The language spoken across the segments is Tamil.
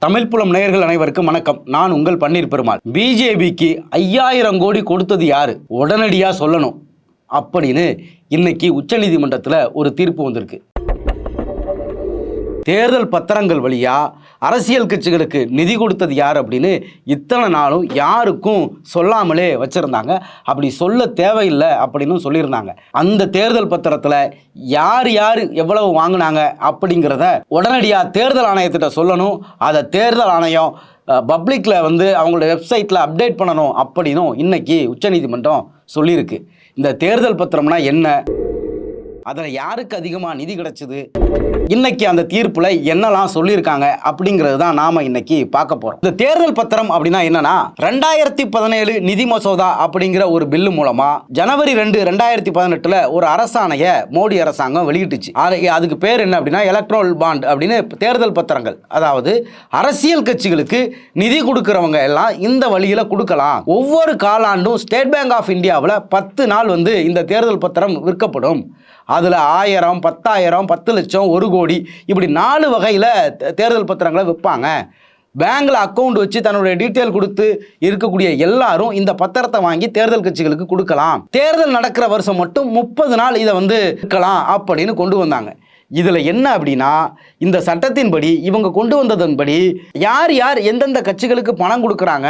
தமிழ் புலம் நேயர்கள் அனைவருக்கும் வணக்கம். நான் உங்கள் பன்னீர் பெருமாள். பிஜேபிக்கு ஐயாயிரம் கோடி கொடுத்தது யாரு? உடனடியா சொல்லணும். அப்படின்னு இன்னைக்கு உச்சநீதிமன்றத்தில் ஒரு தீர்ப்பு வந்திருக்கு. தேர்தல் பத்திரங்கள் வழியாக அரசியல் கட்சிகளுக்கு நிதி கொடுத்தது யார் அப்படின்னு இத்தனை நாளும் யாருக்கும் சொல்லாமலே வச்சுருந்தாங்க. அப்படி சொல்ல தேவையில்லை அப்படின்னு சொல்லியிருந்தாங்க. அந்த தேர்தல் பத்திரத்தில் யார் யார் எவ்வளவு வாங்கினாங்க அப்படிங்கிறத உடனடியாக தேர்தல் ஆணையத்திட்ட சொல்லணும். அதை தேர்தல் ஆணையம் பப்ளிக்கில் வந்து அவங்களோட வெப்சைட்டில் அப்டேட் பண்ணணும் அப்படின்னும் இன்னைக்கு உச்சநீதிமன்றம் சொல்லியிருக்கு. இந்த தேர்தல் பத்திரம்னா என்ன? அதில் யாருக்கு அதிகமாக நிதி கிடைச்சது? இன்னைக்கு அந்த தீர்ப்பில் என்னெல்லாம் சொல்லியிருக்காங்க அப்படிங்கிறது தான் நாம் இன்னைக்கு பார்க்க போகிறோம் இந்த தேர்தல் பத்திரம் அப்படின்னா என்னன்னா ரெண்டாயிரத்தி பதினேழு நிதி மசோதா அப்படிங்கிற ஒரு பில்லு மூலமாக ஜனவரி ரெண்டு ரெண்டாயிரத்தி பதினெட்டில் ஒரு அரசாணையை மோடி அரசாங்கம் வெளியிட்டுச்சு. அதுக்கு பேர் என்ன அப்படின்னா எலக்ட்ரோல் பாண்ட் அப்படின்னு தேர்தல் பத்திரங்கள். அதாவது அரசியல் கட்சிகளுக்கு நிதி கொடுக்குறவங்க எல்லாம் இந்த வழியில் கொடுக்கலாம். ஒவ்வொரு காலாண்டும் ஸ்டேட் பேங்க் ஆஃப் இந்தியாவில் பத்து நாள் வந்து இந்த தேர்தல் பத்திரம் விற்கப்படும். அதில் ஆயிரம் பத்தாயிரம் பத்து லட்சம் ஒரு கோடி இப்படி நாலு வகையில் தேர்தல் பத்திரங்களை விற்பாங்க. பேங்க்கில் அக்கௌண்ட் வச்சு தன்னுடைய டீட்டெயில் கொடுத்து இருக்கக்கூடிய எல்லாரும் இந்த பத்திரத்தை வாங்கி தேர்தல் கட்சிகளுக்கு கொடுக்கலாம். தேர்தல் நடக்கிற வருஷம் மட்டும் முப்பது நாள் இதை வந்து விற்கலாம் அப்படின்னு கொண்டு வந்தாங்க. இதில் என்ன அப்படின்னா இந்த சட்டத்தின்படி இவங்க கொண்டு வந்ததன்படி யார் யார் எந்தெந்த கட்சிகளுக்கு பணம் கொடுக்குறாங்க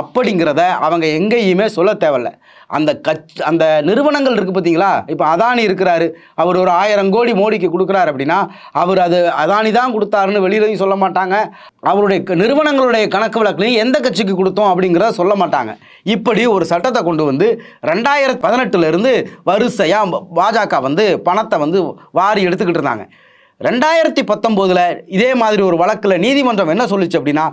அப்படிங்கிறத அவங்க எங்கேயுமே சொல்ல தேவையில்ல. அந்த கட்சி அந்த நிறுவனங்கள் இருக்குது பார்த்தீங்களா இப்போ அதானி இருக்கிறாரு. அவர் ஒரு ஆயிரம் கோடி மோடிக்கு கொடுக்குறாரு அப்படின்னா அவர் அது அதானி தான் கொடுத்தாருன்னு வெளியிலையும் சொல்ல மாட்டாங்க. அவருடைய நிறுவனங்களுடைய கணக்கு வழக்குலையும் எந்த கட்சிக்கு கொடுத்தோம் அப்படிங்கிறத சொல்ல மாட்டாங்க. இப்படி ஒரு சட்டத்தை கொண்டு வந்து ரெண்டாயிரத்தி பதினெட்டுலேருந்து வரிசையாக பாஜக வந்து பணத்தை வந்து வாரி எடுத்துக்கிட்டு இருந்தாங்க. ரெண்டாயிரத்தி பத்தொம்போதில் இதே மாதிரி ஒரு வழக்கில் நீதிமன்றம் என்ன சொல்லுச்சு அப்படின்னா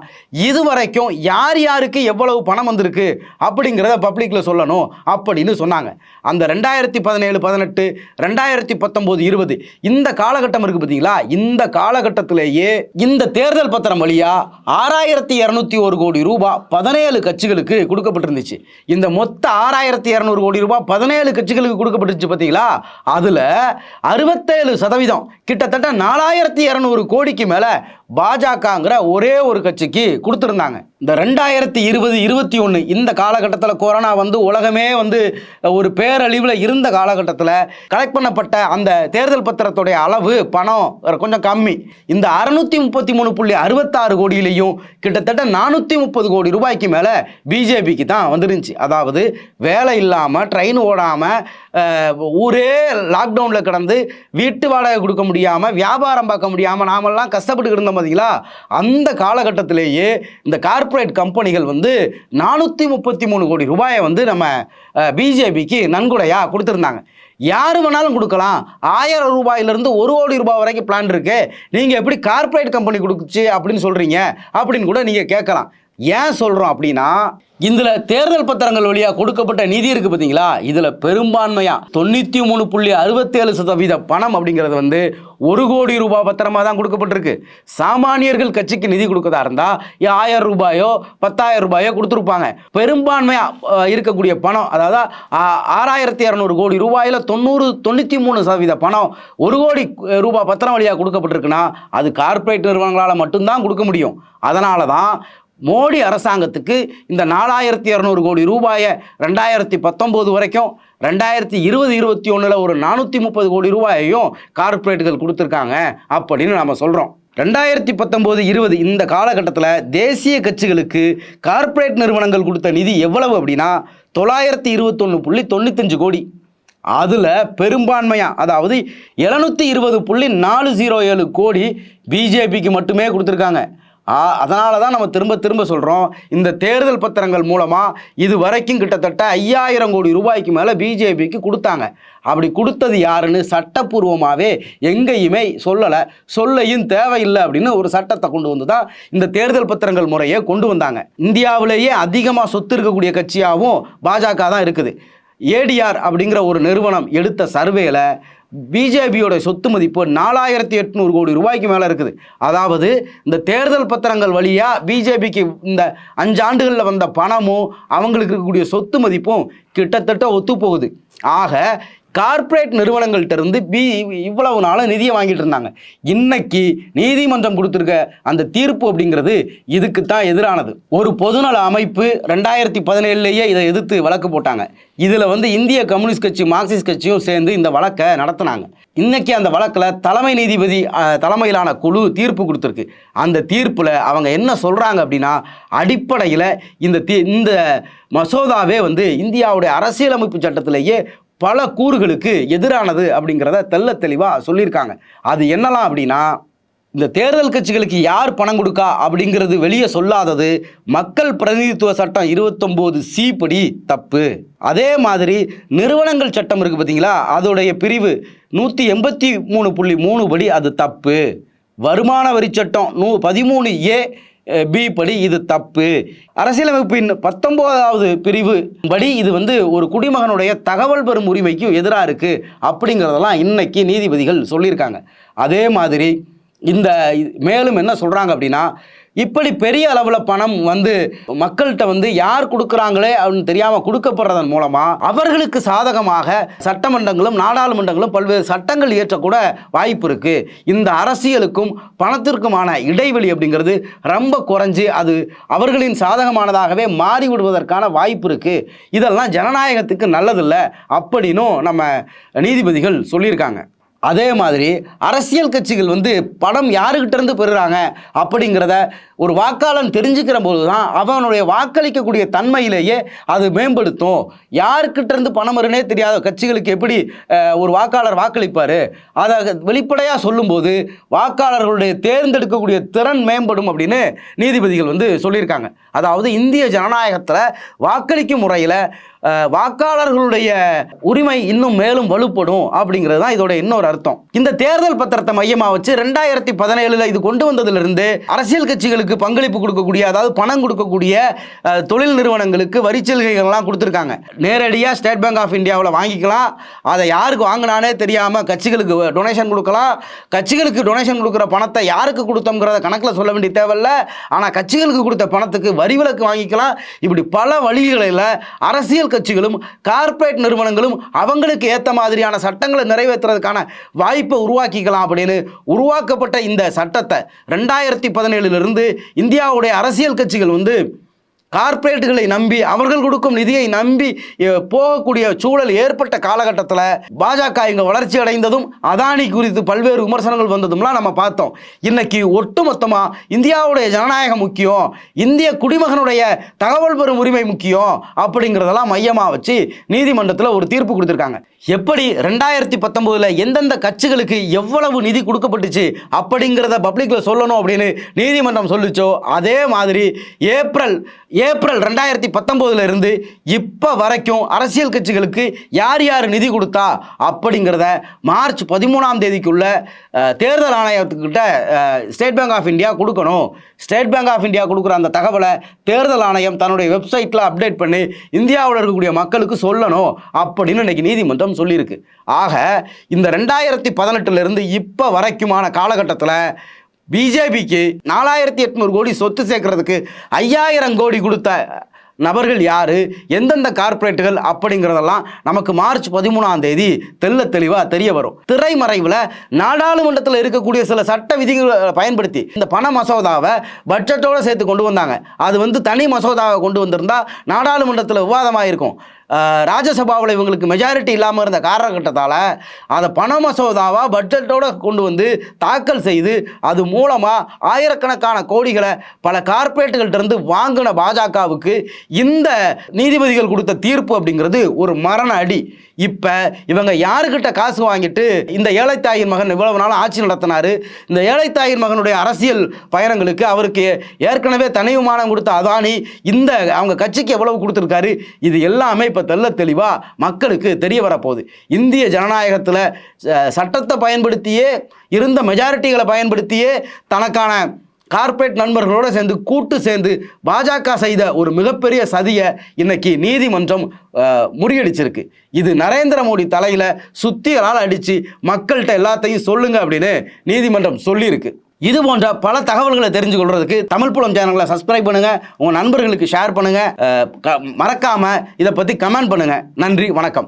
இது வரைக்கும் யார் யாருக்கு எவ்வளவு பணம் வந்திருக்கு அப்படிங்கிறத பப்ளிக்கில் சொல்லணும் அப்படின்னு சொன்னாங்க. அந்த ரெண்டாயிரத்தி பதினேழு பதினெட்டு ரெண்டாயிரத்தி பத்தொம்போது இருபது இந்த காலகட்டம் இருக்குது பார்த்தீங்களா இந்த காலகட்டத்திலேயே இந்த தேர்தல் பத்திரம் வழியாக ஆறாயிரத்தி இரநூத்தி ஒரு கோடி ரூபாய் பதினேழு கட்சிகளுக்கு கொடுக்கப்பட்டிருந்துச்சு. இந்த மொத்த ஆறாயிரத்தி இரநூறு கோடி ரூபாய் பதினேழு கட்சிகளுக்கு கொடுக்கப்பட்டுச்சு பார்த்தீங்களா அதில் அறுபத்தேழு சதவீதம் கிட்டத்தட்ட நாலாயிரத்தி இரநூறு கோடிக்கு மேலே பாஜகங்கிற ஒரே ஒரு கட்சிக்கு கொடுத்துருந்தாங்க. இந்த ரெண்டாயிரத்தி இருபது இருபத்தி ஒன்று இந்த காலகட்டத்தில் கொரோனா வந்து உலகமே வந்து ஒரு பேரழிவில் இருந்த காலகட்டத்தில் கலெக்ட் பண்ணப்பட்ட அந்த தேர்தல் பத்திரத்துடைய அளவு பணம் கொஞ்சம் கம்மி. இந்த அறுநூத்தி முப்பத்தி மூணு புள்ளி அறுபத்தாறு கோடியிலையும் கிட்டத்தட்ட நானூற்றி முப்பது கோடி ரூபாய்க்கு மேலே பிஜேபிக்கு தான் வந்துருந்துச்சு. அதாவது வேலை இல்லாமல் ட்ரெயின் ஓடாமல் ஊரே லாக்டவுனில் கிடந்து வீட்டு வாடகை கொடுக்க முடியாமல் வியாபாரம் பார்க்க முடியாமல் நாமெல்லாம் கஷ்டப்பட்டு இருந்தோம் பார்த்தீங்களா அந்த காலகட்டத்திலேயே இந்த கார்ப்பரேட் கம்பெனிகள் வந்து நானூற்றி முப்பத்தி மூணு கோடி ரூபாயை வந்து நம்ம பிஜேபிக்கு நன்கொடையாக கொடுத்துருந்தாங்க. யார் வேணாலும் கொடுக்கலாம். ஆயிரம் ரூபாயிலிருந்து ஒரு கோடி ரூபாய் வரைக்கும் பிளான் இருக்குது நீங்கள் எப்படி கார்ப்பரேட் கம்பெனி கொடுக்குச்சு அப்படின்னு சொல்கிறீங்க அப்படின்னு கூட நீங்கள் கேட்கலாம். ஏன் சொல்கிறோம் அப்படின்னா இதில் தேர்தல் பத்திரங்கள் வழியாக கொடுக்கப்பட்ட நிதி இருக்குது பார்த்தீங்களா இதில் பெரும்பான்மையாக தொண்ணூற்றி மூணு புள்ளி அறுபத்தேழு சதவீத பணம் அப்படிங்கிறது வந்து ஒரு கோடி ரூபாய் பத்திரமா தான் கொடுக்கப்பட்டிருக்கு. சாமானியர்கள் கட்சிக்கு நிதி கொடுக்கறதா இருந்தால் ஆயிரம் ரூபாயோ பத்தாயிரம் ரூபாயோ கொடுத்துருப்பாங்க. பெரும்பான்மையாக இருக்கக்கூடிய பணம் அதாவது ஆ- ஆறாயிரத்தி இரநூறு கோடி ரூபாயில் தொண்ணூறு தொண்ணூற்றி மூணு சதவீத பணம் ஒரு கோடி ரூபாய் பத்திரம் வழியாக கொடுக்கப்பட்டிருக்குன்னா அது கார்ப்பரேட் நிறுவனங்களால் மட்டும்தான் கொடுக்க முடியும். அதனால தான் மோடி அரசாங்கத்துக்கு இந்த நாலாயிரத்தி இரநூறு கோடி ரூபாயை ரெண்டாயிரத்தி பத்தொம்போது வரைக்கும் ரெண்டாயிரத்தி இருபது இருபத்தி ஒன்றில் ஒரு நானூற்றி முப்பது கோடி ரூபாயையும் கார்ப்பரேட்டுகள் கொடுத்துருக்காங்க அப்படின்னு நம்ம சொல்கிறோம் ரெண்டாயிரத்தி பத்தொம்போது இருபது இந்த காலகட்டத்தில் தேசிய கட்சிகளுக்கு கார்ப்பரேட் நிறுவனங்கள் கொடுத்த நிதி எவ்வளவு அப்படின்னா தொள்ளாயிரத்தி இருபத்தொன்று புள்ளி தொண்ணூத்தஞ்சு கோடி. அதில் பெரும்பான்மையாக அதாவது எழுநூற்றி இருபது புள்ளி நாலு ஜீரோ ஏழு கோடி பிஜேபிக்கு மட்டுமே கொடுத்துருக்காங்க. அதனால தான் நம்ம திரும்ப திரும்ப சொல்கிறோம் இந்த தேர்தல் பத்திரங்கள் மூலமாக இது வரைக்கும் கிட்டத்தட்ட ஐயாயிரம் கோடி ரூபாய்க்கு மேலே பிஜேபிக்கு கொடுத்தாங்க. அப்படி கொடுத்தது யாருன்னு சட்டப்பூர்வமாகவே எங்கேயுமே சொல்லலை. சொல்லையும் தேவையில்லை அப்படின்னு ஒரு சட்டத்தை கொண்டு வந்து தான் இந்த தேர்தல் பத்திரங்கள் முறையை கொண்டு வந்தாங்க. இந்தியாவிலேயே அதிகமாக சொத்து இருக்கக்கூடிய கட்சியாகவும் பாஜக தான் இருக்குது. ஏடிஆர் அப்படிங்கிற ஒரு நிறுவனம் எடுத்த சர்வேல பிஜேபியோட சொத்து மதிப்பு நாலாயிரத்தி எட்நூறு கோடி ரூபாய்க்கு மேலே இருக்குது. அதாவது இந்த தேர்தல் பத்திரங்கள் வழியாக பிஜேபிக்கு இந்த அஞ்சு ஆண்டுகளில் வந்த பணமும் அவங்களுக்கு இருக்கக்கூடிய சொத்து மதிப்பும் கிட்டத்தட்ட ஒத்து போகுது ஆக கார்ப்பரேட் நிறுவனங்கள்ட்ட இருந்து பி இவ்வளவு நாளும் நிதியை வாங்கிட்டு இருந்தாங்க. இன்னைக்கு நீதிமன்றம் கொடுத்துருக்க அந்த தீர்ப்பு அப்படிங்கிறது இதுக்கு தான் எதிரானது. ஒரு பொதுநல அமைப்பு ரெண்டாயிரத்தி பதினேழுலேயே இதை எதிர்த்து வழக்கு போட்டாங்க. இதில் வந்து இந்திய கம்யூனிஸ்ட் கட்சி மார்க்சிஸ்ட் கட்சியும் சேர்ந்து இந்த வழக்கை நடத்தினாங்க. இன்னைக்கு அந்த வழக்கில் தலைமை நீதிபதி தலைமையிலான குழு தீர்ப்பு கொடுத்துருக்கு. அந்த தீர்ப்பில் அவங்க என்ன சொல்கிறாங்க அப்படின்னா அடிப்படையில் இந்த தீ இந்த மசோதாவே வந்து இந்தியாவுடைய அரசியலமைப்பு சட்டத்திலேயே பல கூறுகளுக்கு எதிரானது அப்படிங்கிறத தெள்ள தெளிவாக சொல்லியிருக்காங்க. அது என்னலாம் அப்படின்னா இந்த தேர்தல் கட்சிகளுக்கு யார் பணம் கொடுக்கா அப்படிங்கிறது வெளியே சொல்லாதது மக்கள் பிரதிநிதித்துவ சட்டம் இருபத்தொம்போது சி படி தப்பு. அதே மாதிரி நிறுவனங்கள் சட்டம் இருக்குது பார்த்தீங்களா? அதோடைய பிரிவு நூற்றி எண்பத்தி மூணு புள்ளி மூணு படி அது தப்பு. வருமான வரி சட்டம் நூ பதிமூணு ஏ பி படி இது தப்பு. அரசியலமைப்பின் பத்தொன்பதாவது பிரிவு படி இது வந்து ஒரு குடிமகனுடைய தகவல் பெறும் உரிமைக்கு எதிராக இருக்கு அப்படிங்கிறதெல்லாம் இன்னைக்கு நீதிபதிகள் சொல்லியிருக்காங்க. அதே மாதிரி இந்த மேலும் என்ன சொல்கிறாங்க அப்படின்னா இப்படி பெரிய அளவில் பணம் வந்து மக்கள்கிட்ட வந்து யார் கொடுக்குறாங்களே அப்படின்னு தெரியாமல் கொடுக்கப்படுறதன் மூலமாக அவர்களுக்கு சாதகமாக சட்டமன்றங்களும் நாடாளுமன்றங்களும் பல்வேறு சட்டங்கள் இயற்றக்கூட வாய்ப்பு இருக்குது இந்த அரசியலுக்கும் பணத்திற்குமான இடைவெளி அப்படிங்கிறது ரொம்ப குறைஞ்சி அது அவர்களின் சாதகமானதாகவே மாறிவிடுவதற்கான வாய்ப்பு இருக்குது இதெல்லாம் ஜனநாயகத்துக்கு நல்லதில்லை அப்படின்னும் நம்ம நீதிபதிகள் சொல்லியிருக்காங்க. அதே மாதிரி அரசியல் கட்சிகள் வந்து பணம் யாருக்கிட்ட இருந்து பெறுறாங்க அப்படிங்கிறத ஒரு வாக்காளன் தெரிஞ்சுக்கிற போது தான் அவனுடைய வாக்களிக்கக்கூடிய தன்மையிலேயே அது மேம்படுத்தும். யாருக்கிட்ட இருந்து பணம் வருனே தெரியாத கட்சிகளுக்கு எப்படி ஒரு வாக்காளர் வாக்களிப்பார்? அதை வெளிப்படையாக சொல்லும்போது வாக்காளர்களுடைய தேர்ந்தெடுக்கக்கூடிய திறன் மேம்படும் அப்படின்னு நீதிபதிகள் வந்து சொல்லியிருக்காங்க. அதாவது இந்திய ஜனநாயகத்தில் வாக்களிக்கும் முறையில் வாக்காளர்களுடைய உரிமை இன்னும் மேலும் வலுப்படும் அப்படிங்கிறது தான் இதோட இன்னொரு அர்த்தம். இந்த தேர்தல் பத்திரத்தை மையமாக வச்சு ரெண்டாயிரத்தி பதினேழுல இது கொண்டு வந்ததிலிருந்து அரசியல் கட்சிகளுக்கு பங்களிப்பு கொடுக்கக்கூடிய அதாவது பணம் கொடுக்கக்கூடிய தொழில் நிறுவனங்களுக்கு வரிச்சலுகைகள்லாம் கொடுத்துருக்காங்க. நேரடியாக ஸ்டேட் பேங்க் ஆஃப் இந்தியாவில் வாங்கிக்கலாம். அதை யாருக்கு வாங்கினானே தெரியாமல் கட்சிகளுக்கு டொனேஷன் கொடுக்கலாம். கட்சிகளுக்கு டொனேஷன் கொடுக்குற பணத்தை யாருக்கு கொடுத்தோங்கிறத கணக்கில் சொல்ல வேண்டிய தேவையில்ல. ஆனால் கட்சிகளுக்கு கொடுத்த பணத்துக்கு வரி விலக்கு வாங்கிக்கலாம். இப்படி பல வழிகளில் அரசியல் கட்சிகளும் கார்ப்பரேட் நிறுவனங்களும் அவங்களுக்கு ஏற்ற மாதிரியான சட்டங்களை நிறைவேற்றுறதுக்கான வாய்ப்பை உருவாக்கிக்கலாம் அப்படின்னு உருவாக்கப்பட்ட இந்த சட்டத்தை ரெண்டாயிரத்தி பதினேழுலேருந்து இந்தியாவுடைய அரசியல் கட்சிகள் வந்து கார்ப்பரேட்டுகளை நம்பி அவர்கள் கொடுக்கும் நிதியை நம்பி போகக்கூடிய சூழல் ஏற்பட்ட காலகட்டத்தில் பாஜக இங்கே வளர்ச்சி அடைந்ததும் அதானி குறித்து பல்வேறு விமர்சனங்கள் வந்ததும்லாம் நம்ம பார்த்தோம். இன்னைக்கு ஒட்டுமொத்தமாக இந்தியாவுடைய ஜனநாயகம் முக்கியம் இந்திய குடிமகனுடைய தகவல் பெறும் உரிமை முக்கியம் அப்படிங்கிறதெல்லாம் மையமாக வச்சு நீதிமன்றத்தில் ஒரு தீர்ப்பு கொடுத்துருக்காங்க. எப்படி ரெண்டாயிரத்தி பத்தொம்போதில் எந்தெந்த கட்சிகளுக்கு எவ்வளவு நிதி கொடுக்கப்பட்டுச்சு அப்படிங்கிறத பப்ளிக்கில் சொல்லணும் அப்படின்னு நீதிமன்றம் சொல்லிச்சோ அதே மாதிரி ஏப்ரல் ஏப்ரல் ரெண்டாயிரத்தி பத்தொம்போதுல இருந்து இப்போ வரைக்கும் அரசியல் கட்சிகளுக்கு யார் யார் நிதி கொடுத்தா அப்படிங்கிறத மார்ச் பதிமூணாம் தேதிக்குள்ள தேர்தல் ஆணையத்துக்கிட்ட ஸ்டேட் பேங்க் ஆஃப் இந்தியா கொடுக்கணும். ஸ்டேட் பேங்க் ஆஃப் இந்தியா கொடுக்குற அந்த தகவலை தேர்தல் ஆணையம் தன்னுடைய வெப்சைட்டில் அப்டேட் பண்ணி இந்தியாவில் இருக்கக்கூடிய மக்களுக்கு சொல்லணும் அப்படின்னு இன்னைக்கு நீதிமன்றம் சொல்லியிருக்கு. ஆக இந்த ரெண்டாயிரத்தி பதினெட்டுலேருந்து இப்போ வரைக்குமான காலகட்டத்தில் பிஜேபிக்கு நாலாயிரத்தி எட்நூறு கோடி சொத்து சேர்க்கறதுக்கு ஐயாயிரம் கோடி கொடுத்த நபர்கள் யார்? எந்தெந்த கார்ப்பரேட்டுகள் அப்படிங்கிறதெல்லாம் நமக்கு மார்ச் பதிமூணாம் தேதி தெள்ள தெளிவாக தெரிய வரும். திரைமறைவில் நாடாளுமன்றத்தில் இருக்கக்கூடிய சில சட்ட விதிகளை பயன்படுத்தி இந்த பண மசோதாவை பட்ஜெட்டோடு சேர்த்து கொண்டு வந்தாங்க. அது வந்து தனி மசோதாவை கொண்டு வந்திருந்தா நாடாளுமன்றத்தில் விவாதமாக இருக்கும் ராஜ்யசபாவில் இவங்களுக்கு மெஜாரிட்டி இல்லாமல் இருந்த காரணகட்டத்தால் அதை பண மசோதாவாக பட்ஜெட்டோடு கொண்டு வந்து தாக்கல் செய்து அது மூலமாக ஆயிரக்கணக்கான கோடிகளை பல கார்ப்பரேட்டுகள்கிட்டருந்து வாங்கின பாஜகவுக்கு இந்த நீதிபதிகள் கொடுத்த தீர்ப்பு அப்படிங்கிறது ஒரு மரண அடி. இப்போ இவங்க யாருக்கிட்ட காசு வாங்கிட்டு இந்த ஏழைத்தாயின் மகன் இவ்வளவு நாள் ஆட்சி நடத்தினாரு? இந்த ஏழைத்தாயின் மகனுடைய அரசியல் பயணங்களுக்கு அவருக்கு ஏற்கனவே தனி விமானம் கொடுத்த அதானி இந்த அவங்க கட்சிக்கு எவ்வளவு கொடுத்துருக்காரு? இது எல்லாமே இப்போ தெள்ள தெளிவாக மக்களுக்கு தெரிய வரப்போகுது. இந்திய ஜனநாயகத்தில் சட்டத்தை பயன்படுத்தியே இருந்த மெஜாரிட்டிகளை பயன்படுத்தியே தனக்கான கார்ப்பரேட் நண்பர்களோடு சேர்ந்து கூட்டு சேர்ந்து பாஜக செய்த ஒரு மிகப்பெரிய சதியை இன்னைக்கு நீதிமன்றம் முறியடிச்சிருக்கு. இது நரேந்திர மோடி தலையில் சுத்தியலால் அடித்து மக்கள்கிட்ட எல்லாத்தையும் சொல்லுங்கள் அப்படின்னு நீதிமன்றம் சொல்லியிருக்கு. இது போன்ற பல தகவல்களை தெரிஞ்சு கொள்றதுக்கு தமிழ் புலம் சேனல்களை சப்ஸ்கிரைப் பண்ணுங்க. உங்க நண்பர்களுக்கு ஷேர் பண்ணுங்க. க- மறக்காம இதை பத்தி கமெண்ட் பண்ணுங்க. நன்றி வணக்கம்.